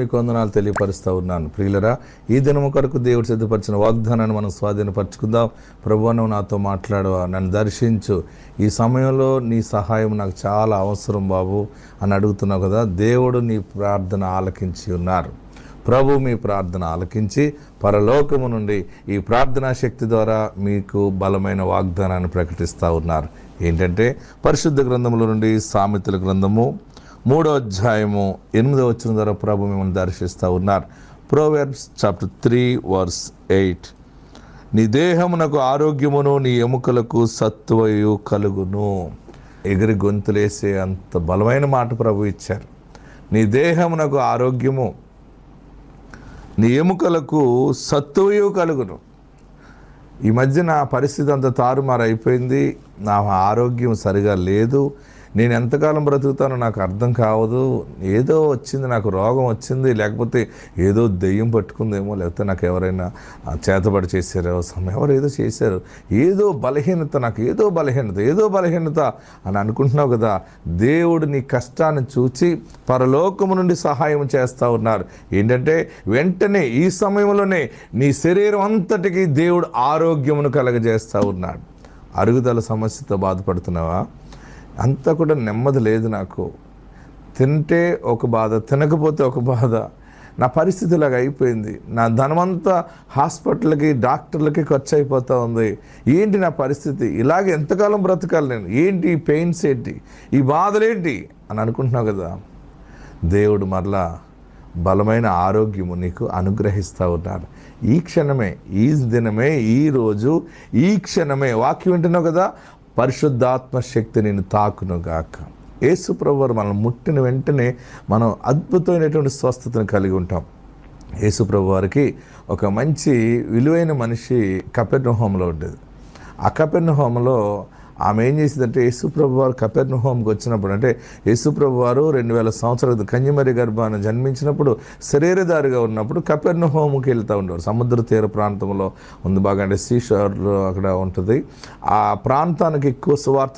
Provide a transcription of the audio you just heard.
మీకు వందనాలు తెలియపరుస్తూ ఉన్నాను. ప్రియులరా ఈ దినము కొరకు దేవుడు సిద్ధపరిచిన వాగ్దానాన్ని మనం స్వాధీనపరచుకుందాం. ప్రభు నువ్వు నాతో మాట్లాడు నన్ను దర్శించు. ఈ సమయంలో నీ సహాయం నాకు చాలా అవసరం బాబు అని అడుగుతున్నావు కదా దేవుడు నీ ప్రార్థన ఆలకించి ఉన్నారు. ప్రభు మీ ప్రార్థన ఆలకించి పరలోకము నుండి ఈ ప్రార్థనా శక్తి ద్వారా మీకు బలమైన వాగ్దానాన్ని ప్రకటిస్తూ ఉన్నారు. ఏంటంటే పరిశుద్ధ గ్రంథముల నుండి సామెతల గ్రంథము మూడో అధ్యాయము ఎనిమిదో వచ్చిన ద్వారా ప్రభు మిమ్మల్ని దర్శిస్తూ ఉన్నారు. Proverbs chapter three verse eight నీ దేహమునకు ఆరోగ్యమును నీ ఎముకలకు సత్వయు కలుగును. ఎగిరి గొంతులేసే అంత బలమైన మాట ప్రభు ఇచ్చారు. నీ దేహమునకు ఆరోగ్యము నీ ఎముకలకు సత్తువయు కలుగును. ఈ మధ్య నా పరిస్థితి అంత తారుమారు అయిపోయింది నా ఆరోగ్యం సరిగా లేదు. నేను ఎంతకాలం బ్రతుకుతానో నాకు అర్థం కావదు. ఏదో వచ్చింది నాకు రోగం వచ్చింది లేకపోతే ఏదో దెయ్యం పట్టుకుందేమో లేకపోతే నాకు ఎవరైనా చేతబడి చేశారో ఎవరు ఏదో చేశారు. ఏదో బలహీనత నాకు ఏదో బలహీనత ఏదో బలహీనత అని అనుకుంటున్నావు కదా. దేవుడు నీ కష్టాన్ని చూచి పరలోకము నుండి సహాయం చేస్తూ ఉన్నారు. ఏంటంటే వెంటనే ఈ సమయంలోనే నీ శరీరం అంతటికి దేవుడు ఆరోగ్యమును కలగజేస్తూ ఉన్నాడు. అరుగుదల సమస్యతో బాధపడుతున్నావా? అంతా కూడా నెమ్మది లేదు నాకు. తింటే ఒక బాధ తినకపోతే ఒక బాధ. నా పరిస్థితి ఇలాగ అయిపోయింది. నా ధనమంతా హాస్పిటల్కి డాక్టర్లకి ఖర్చు అయిపోతూ ఉంది. ఏంటి నా పరిస్థితి? ఇలాగ ఎంతకాలం బ్రతకాలి నేను? ఏంటి ఈ పెయిన్స్ ఏంటి? ఈ బాధలేంటి? అని అనుకుంటున్నావు కదా. దేవుడు మరలా బలమైన ఆరోగ్యము నీకు అనుగ్రహిస్తూ ఉన్నారు ఈ క్షణమే ఈ దినమే ఈ రోజు ఈ క్షణమే. వాక్యం వింటున్నావు కదా? పరిశుద్ధాత్మ శక్తి నేను తాకును గాక యేసు ప్రభువారు మనం ముట్టిన వెంటనే మనం అద్భుతమైనటువంటి స్వస్థతను కలిగి ఉంటాం. యేసు వారికి ఒక మంచి విలువైన మనిషి కపెర్ణ హోమంలో ఉండేది. ఆ కపెర్ణ హోమంలో ఆమె ఏం చేసిందంటే యేసుప్రభు వారు కపెర్ణ హోమ్కి వచ్చినప్పుడు అంటే యేసుప్రభు వారు రెండు వేల సంవత్సరాల కన్యమరి గర్భాన్ని జన్మించినప్పుడు శరీరదారిగా ఉన్నప్పుడు కపెర్ణ హోమ్కి వెళ్తూ ఉండేవారు. సముద్ర తీర ప్రాంతంలో ఉంది. బాగా అంటే సీషోర్లో అక్కడ ఉంటుంది. ఆ ప్రాంతానికి ఎక్కువ సువార్త